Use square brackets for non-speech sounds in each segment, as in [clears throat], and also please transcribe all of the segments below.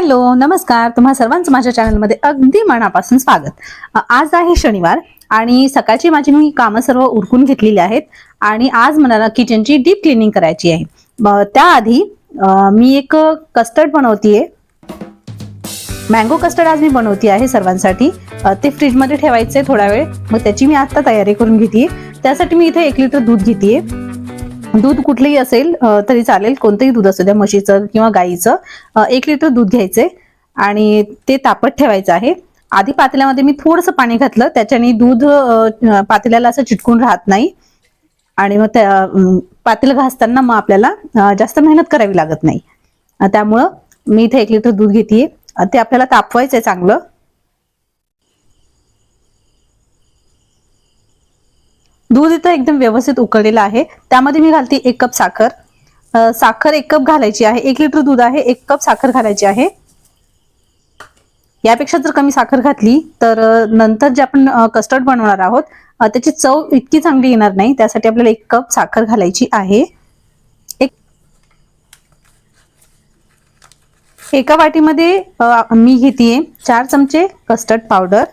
Hello नमस्कार. तुम्हा सर्वांचं माझ्या चॅनलमध्ये अगदी मनापासून स्वागत. आज आहे शनिवार आणि सकाळची माझी मी कामं सर्व उरकून घेतलेली आहेत आणि आज मला किचनची डीप क्लिनिंग करायची आहे. त्याआधी मी एक कस्टर्ड बनवतीये. मँगो कस्टर्ड आज मी बनवती आहे सर्वांसाठी. ते फ्रीजमध्ये ठेवायचे थोडा वेळ. मग त्याची मी आता तयारी करून घेते त्यासाठी मी इथे एक लिटर दूध घेते दूध कुठलंही असेल तरी चालेल. कोणतंही दूध असू द्या म्हशीचं किंवा गाईचं एक लिटर दूध घ्यायचे आणि ते तापत ठेवायचं आहे. आधी पातेल्यामध्ये मी थोडंसं पाणी घातलं त्याच्याने दूध पातेल्याला असं चिटकून राहत नाही. आणि मग त्या पातेलं घासताना मग आपल्याला जास्त मेहनत करावी लागत नाही. त्यामुळं मी इथे एक लिटर दूध घेते ते आपल्याला तापवायचं आहे चांगलं. दूध इथं एकदम व्यवस्थित उकळलेलं आहे. त्यामध्ये मी घालते एक कप साखर. साखर एक कप घालायची आहे. एक लिटर दूध आहे एक कप साखर घालायची आहे. यापेक्षा जर कमी साखर घातली तर नंतर जे आपण कस्टर्ड बनवणार आहोत त्याची चव इतकी चांगली येणार नाही. त्यासाठी आपल्याला एक कप साखर घालायची आहे. एक एका वाटीमध्ये मी घेते चार चमचे कस्टर्ड पावडर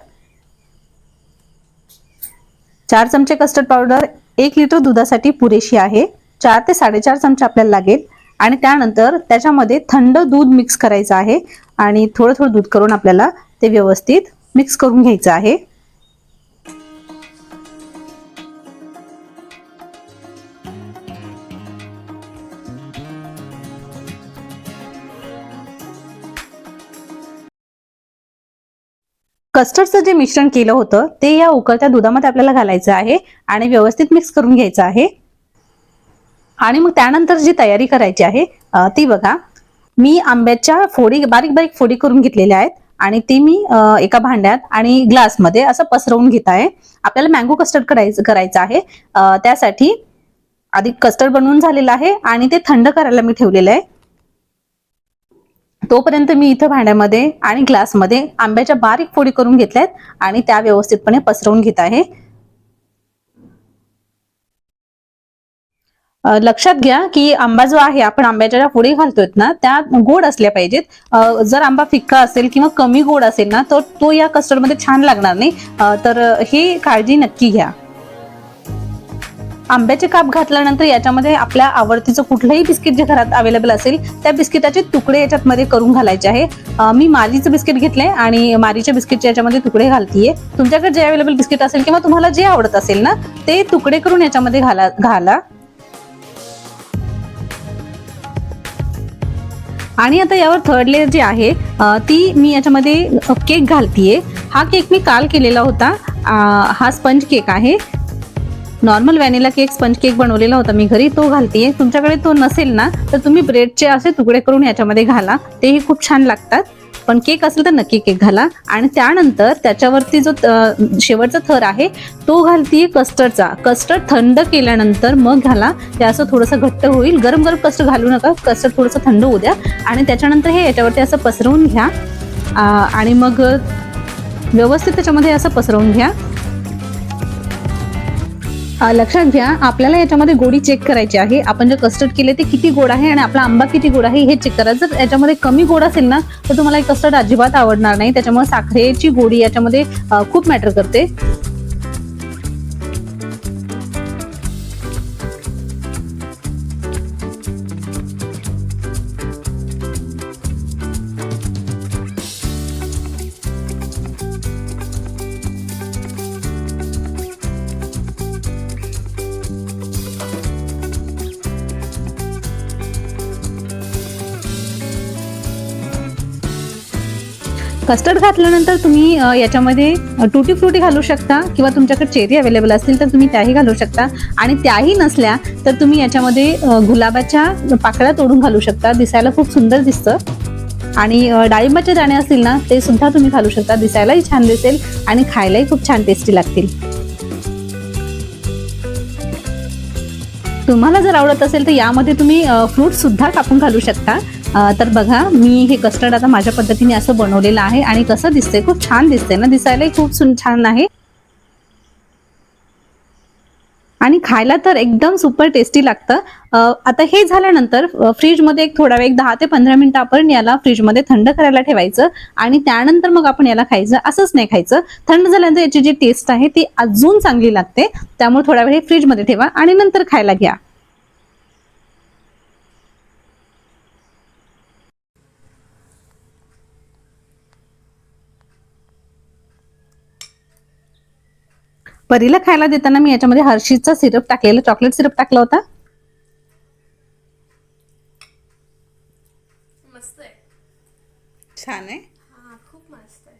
चार चमचे कस्टर्ड पावडर एक लिटर दुधासाठी पुरेशी आहे. चार ते साडेचार चमचे आपल्याला लागेल. आणि त्यानंतर त्याच्यामध्ये थंड दूध मिक्स करायचं आहे. आणि थोडं थोडं दूध करून आपल्याला ते व्यवस्थित मिक्स करून घ्यायचं आहे. कस्टर्डचं जे मिश्रण केलं होतं ते या उकळत्या दुधामध्ये आपल्याला घालायचं आहे आणि व्यवस्थित मिक्स करून घ्यायचं आहे. आणि मग त्यानंतर जी तयारी करायची आहे ती बघा. मी आंब्याच्या फोडी बारीक बारीक फोडी करून घेतलेल्या आहेत आणि ती मी एका भांड्यात आणि ग्लासमध्ये असं पसरवून घेत आहे. आपल्याला मँगो कस्टर्ड करायचं करायचं आहे. त्यासाठी आधी कस्टर्ड बनवून झालेलं आहे आणि ते थंड करायला मी ठेवलेलं आहे. तोपर्यंत मी इथं भांड्यामध्ये आणि ग्लासमध्ये आंब्याच्या बारीक फोडी करून घेतल्या आहेत आणि त्या व्यवस्थितपणे पसरवून घेत आहे. लक्षात घ्या की आंबा जो आहे आपण आंब्याच्या ज्या फोडी घालतोय ना त्या गोड असल्या पाहिजेत. जर आंबा फिक्का असेल किंवा कमी गोड असेल ना तर तो या कस्टर्डमध्ये छान लागणार नाही. तर ही काळजी नक्की घ्या. आंब्याचे काप घातल्यानंतर याच्यामध्ये आपल्या आवडतीचं कुठलंही बिस्किट जे घरात अवेलेबल असेल त्या बिस्किटाचे तुकडे याच्यात मध्ये करून घालायचे आहे. मी मारीचं बिस्किट घेतलंय आणि मारीच्या बिस्किटचे याच्यामध्ये तुकडे घालतीये. तुमच्याकडे जे अवेलेबल बिस्किट असेल किंवा तुम्हाला जे आवडत असेल ना ते तुकडे करून याच्यामध्ये घाला घाला. आणि आता यावर थर्ड लेअर जी आहे ती मी याच्यामध्ये केक घालतीये. हा केक मी काल केलेला होता. हा स्पंज केक आहे. Normal vanilla cake sponge cake बनवलेला होता. मी घरी तो घालते तुमच्याकडे तो नसेल ना तर तुम्ही ब्रेडचे असे तुकडे करून याच्यामध्ये घाला. तेही खूप छान लागतात. पण केक असेल तर नक्की केक घाला. आणि त्यानंतर त्याच्यावरती जो शेवटचा थर आहे तो घालतीये कस्टर्डचा कस्टर्ड थंड केल्यानंतर मग घाला. ते असं थोडंसं घट्ट होईल. गरम गरम कस्टर्ड घालू नका. कस्टर्ड थोडंसं थंड होऊ द्या. आणि त्याच्यानंतर हे याच्यावरती असं पसरवून घ्या. आणि मग व्यवस्थित त्याच्यामध्ये असं पसरवून घ्या. लक्षात घ्या आपल्याला याच्यामध्ये गोडी चेक करायची आहे. आपण जे कस्टर्ड केले ते किती गोड आहे आणि आपला आंबा किती गोड आहे हे चेक करा. जर याच्यामध्ये कमी गोड असेल ना तर तुम्हाला कस्टर्ड अजिबात आवडणार नाही. त्याच्यामुळे साखरेची गोडी याच्यामध्ये खूप मॅटर करते. कस्टर्ड घातल्यानंतर तुम्ही याच्यामध्ये टुटी फ्रुटी घालू शकता किंवा तुमच्याकडे चेरी अवेलेबल असतील तर तुम्ही त्याही घालू शकता. आणि त्याही नसल्या तर तुम्ही याच्यामध्ये गुलाबाच्या पाकळ्या तोडून घालू शकता. दिसायला खूप सुंदर दिसतं. आणि डाळिंबाचे दाणे असतील ना ते सुद्धा तुम्ही घालू शकता. दिसायलाही छान दिसेल आणि खायलाही खूप छान टेस्टी लागतील. तुम्हाला जर आवडत असेल तर यामध्ये तुम्ही फ्रूटसुद्धा कापून घालू शकता. तर बघा मी हे कस्टर्ड आता माझ्या पद्धतीने असं बनवलेलं आहे आणि कसं दिसतंय खूप छान दिसतंय ना? दिसायलाही खूप सुन छान आहे. आणि खायला तर एकदम सुपर टेस्टी लागतं. आता हे झाल्यानंतर फ्रीजमध्ये एक थोडा वेळ एक दहा ते पंधरा मिनिटं आपण याला फ्रीजमध्ये थंड करायला ठेवायचं आणि त्यानंतर मग आपण याला खायचं असंच नाही खायचं. थंड झाल्यानंतर याची जी टेस्ट आहे ती अजून चांगली लागते. त्यामुळे थोडा वेळ हे फ्रीजमध्ये ठेवा आणि नंतर खायला घ्या. परीला खायला देताना मी याच्यामध्ये हर्षीचा सिरप टाकलेला चॉकलेट सिरप टाकला होता. मस्त आहे. छान आहे. हा खूप मस्त आहे.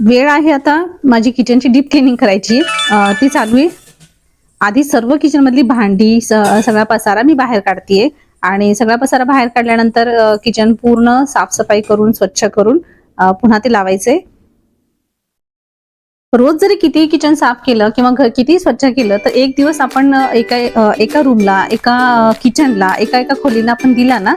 वेळ आहे आता माझी किचनची डीप क्लिनिंग करायची. ती चालू आहे. आधी सर्व किचन मधली भांडी सगळा पसारा मी बाहेर काढतीये. आणि सगळा पसारा बाहेर काढल्यानंतर किचन पूर्ण साफसफाई करून स्वच्छ करून पुन्हा ते लावायचे. रोज जरी कितीही किचन साफ केलं किंवा घर कितीही स्वच्छ केलं तर एक दिवस आपण एका एका रूमला एका किचनला एका एका खोलीला आपण दिला ना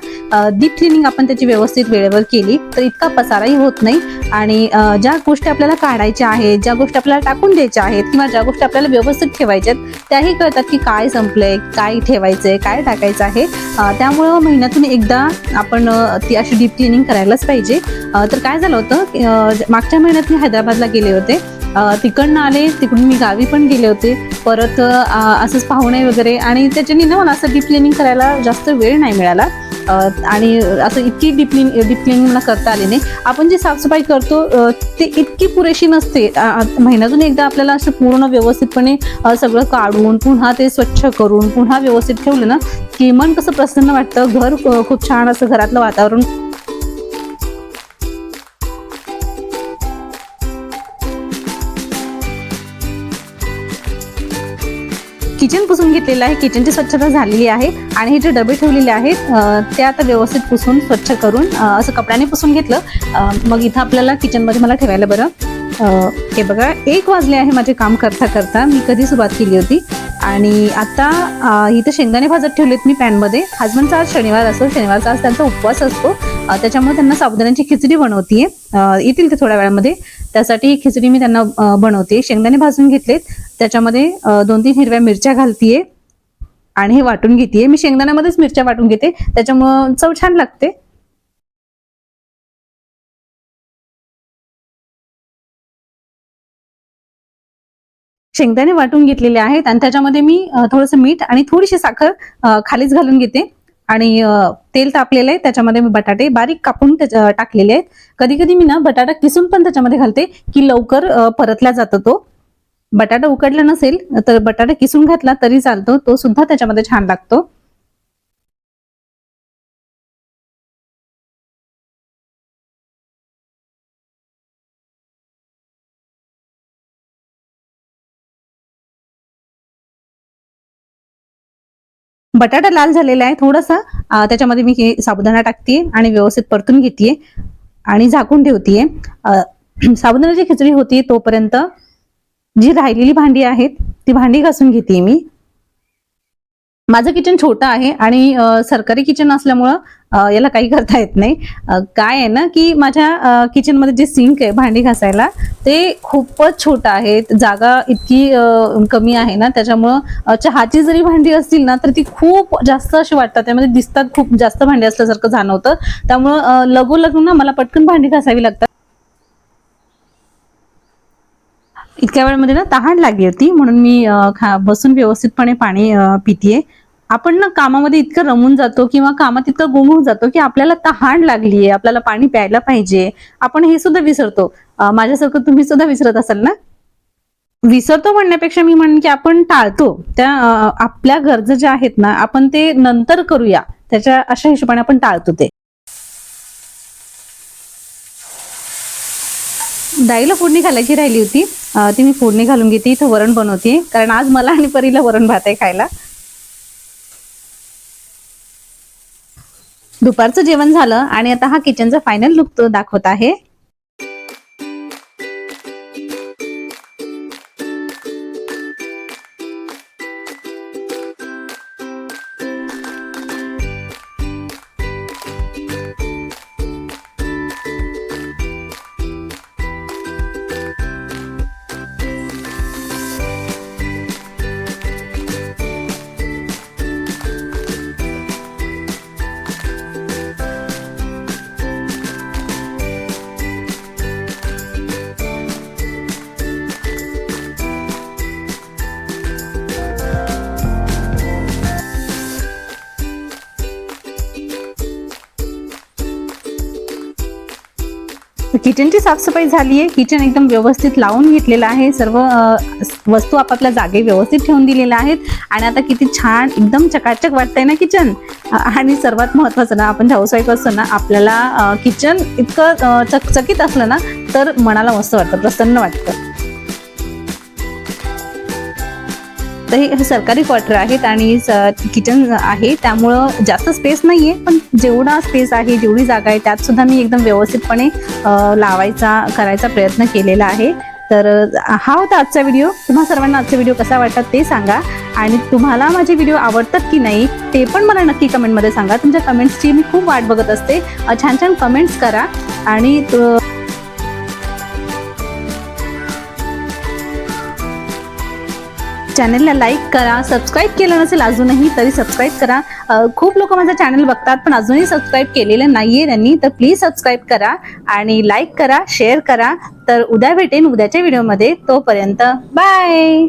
डीप क्लिनिंग आपण त्याची व्यवस्थित वेळेवर केली तर इतका पसाराही होत नाही. आणि ज्या गोष्टी आपल्याला काढायच्या आहेत ज्या गोष्टी आपल्याला टाकून द्यायच्या आहेत किंवा ज्या गोष्टी आपल्याला व्यवस्थित ठेवायच्या आहेत त्याही कळतात की काय संपलंय काय ठेवायचंय काय टाकायचं आहे. त्यामुळं महिन्यातून एकदा आपण ती अशी डीप क्लिनिंग करायलाच पाहिजे. तर काय झालं होतं मागच्या महिन्यात मी हैदराबादला गेले होते. तिकडनं आले तिकडून मी गावी पण गेले होते. परत असंच पाहुणे वगैरे आणि त्याच्यानी ना मला असं डीप क्लिनिंग करायला जास्त वेळ नाही मिळाला. आणि असं इतकी डीप क्लिन डीप क्लिनिंग मला करता आली नाही. आपण जी साफसफाई करतो ते इतकी पुरेशी नसते. महिन्यातून एकदा आपल्याला असं पूर्ण व्यवस्थितपणे सगळं काढून पुन्हा ते स्वच्छ करून पुन्हा व्यवस्थित ठेवलं ना की मन कसं प्रसन्न वाटतं. घर खूप छान असं घरातलं वातावरण घेतलेलं आहे. किचनची स्वच्छता झालेली आहे आणि हे जे डबे ठेवलेले आहेत ते आता व्यवस्थित पुसून स्वच्छ करून असं कपड्याने पुसून घेतलं. मग इथं आपल्याला किचनमध्ये मला ठेवायला बरं. हे बघा एक वाजले आहे माझे काम करता करता. मी कधी सुरुवात केली होती? आणि आता इथं शेंगदाणे भाजत ठेवलेत मी पॅनमध्ये. हजबंडचा आज शनिवार असतो. शनिवारचा आज त्यांचा उपवास असतो. त्याच्यामुळे त्यांना साबुदाण्याची खिचडी बनवतीये. येतील ते थोड्या वेळामध्ये. त्यासाठी ही खिचडी मी त्यांना बनवते. शेंगदाणे भाजून घेतलेत. त्याच्यामध्ये दोन तीन हिरव्या मिरच्या घालतीये. आणि हे वाटून घेते. मी शेंगदाण्यामध्येच मिरच्या वाटून घेते. त्याच्यामुळं चव छान लागते. शेंगदाणे वाटून घेतलेले आहेत आणि त्याच्यामध्ये मी थोडंसं मीठ आणि थोडीशी साखर खालीच घालून घेते. आणि तेल तापलेलं आहे. त्याच्यामध्ये मी बटाटे बारीक कापून टाकलेले आहेत. कधी कधी मी ना बटाटा किसून पण त्याच्यामध्ये घालते की लवकर परतला जातो तो. बटाटा उकडला नसेल तर बटाटा किसून घातला तरी चालतो. तो सुद्धा त्याच्यामध्ये छान लागतो. बटाटा लाल झालेला आहे थोडासा. त्याच्यामध्ये मी हे साबुदाणा टाकते आणि व्यवस्थित परतून घेते आणि झाकून ठेवतीये. साबुदाणाची [clears throat] साबुदाण्याची खिचडी होती तोपर्यंत जी राहिलेली भांडी आहेत ती भांडी घासून घेते मी. माझं किचन छोटं आहे आणि सरकारी किचन असल्यामुळं याला काही करता येत नाही. काय आहे ना की माझ्या किचनमध्ये जे सिंक आहे भांडी घासायला ते खूपच छोटं आहे जागा इतकी कमी आहे ना त्याच्यामुळं चहाची जरी भांडी असतील ना तर ती खूप जास्त अशी वाटतात. त्यामध्ये दिसतात खूप जास्त भांडी असल्यासारखं जाणवतं. त्यामुळं लगोलग ना मला पटकन भांडी घासावी लागतात. इतक्या वेळामध्ये ना तहान लागली होती म्हणून मी खा बसून व्यवस्थितपणे पाणी पितीये. आपण ना कामामध्ये इतकं रमून जातो किंवा कामात इतकं गुंगून जातो की आपल्याला तहान लागलीये आपल्याला पाणी प्यायला पाहिजे. आपण हे सुद्धा विसरतो. माझ्यासारखं तुम्ही सुद्धा विसरत असाल ना? विसरतो म्हणण्यापेक्षा मी म्हणेन की आपण टाळतो. त्या आपल्या गरजा ज्या आहेत ना आपण ते नंतर करूया. त्याच्या अशा हिशोबाने आपण टाळतो ते. डाळीला फोडणी घालायची राहिली होती. ती मी फोडणी घालून घेते. इथं वरण बनवते. कारण आज मला आणि परीला वरण भात आहे खायला. दुपारचं जेवण झालं आणि आता हा किचनचा फायनल लुक तो दाखवत आहे. किचनची साफसफाई झाली आहे किचन एकदम व्यवस्थित लावून घेतलेलं आहे. सर्व वस्तू आपापल्या जागे व्यवस्थित ठेवून दिलेल्या आहेत. आणि आता किती छान एकदम चकाचक वाटतंय ना किचन? आणि सर्वात महत्त्वाचं ना आपण हाऊसवाईफ असतो ना आपल्याला किचन इतकं चकचकीत असलं ना तर मनाला मस्त वाटतं प्रसन्न वाटतं. तर हे सरकारी क्वार्टर आहेत आणि किचन आहे त्यामुळं जास्त स्पेस नाही आहे पण जेवढा स्पेस आहे जेवढी जागा आहे त्यात सुद्धा मी एकदम व्यवस्थितपणे लावायचा करायचा प्रयत्न केलेला आहे. तर हा होता आजचा व्हिडिओ. तुम्हा सर्वांना आजचा व्हिडिओ कसा वाटतात ते सांगा. आणि तुम्हाला माझे व्हिडिओ आवडतात की नाही ते पण मला नक्की कमेंटमध्ये सांगा. तुमच्या कमेंट्सची मी खूप वाट बघत असते. छान छान कमेंट्स करा. आणि चॅनलला लाईक करा सबस्क्राईब केलं नसेल अजूनही तरी सबस्क्राईब करा. खूप लोक माझं चॅनल बघतात पण अजूनही सबस्क्राईब केलेलं नाहीये त्यांनी तर प्लीज सबस्क्राईब करा आणि लाईक करा शेअर करा. तर उद्या भेटेन उद्याच्या व्हिडिओमध्ये तोपर्यंत बाय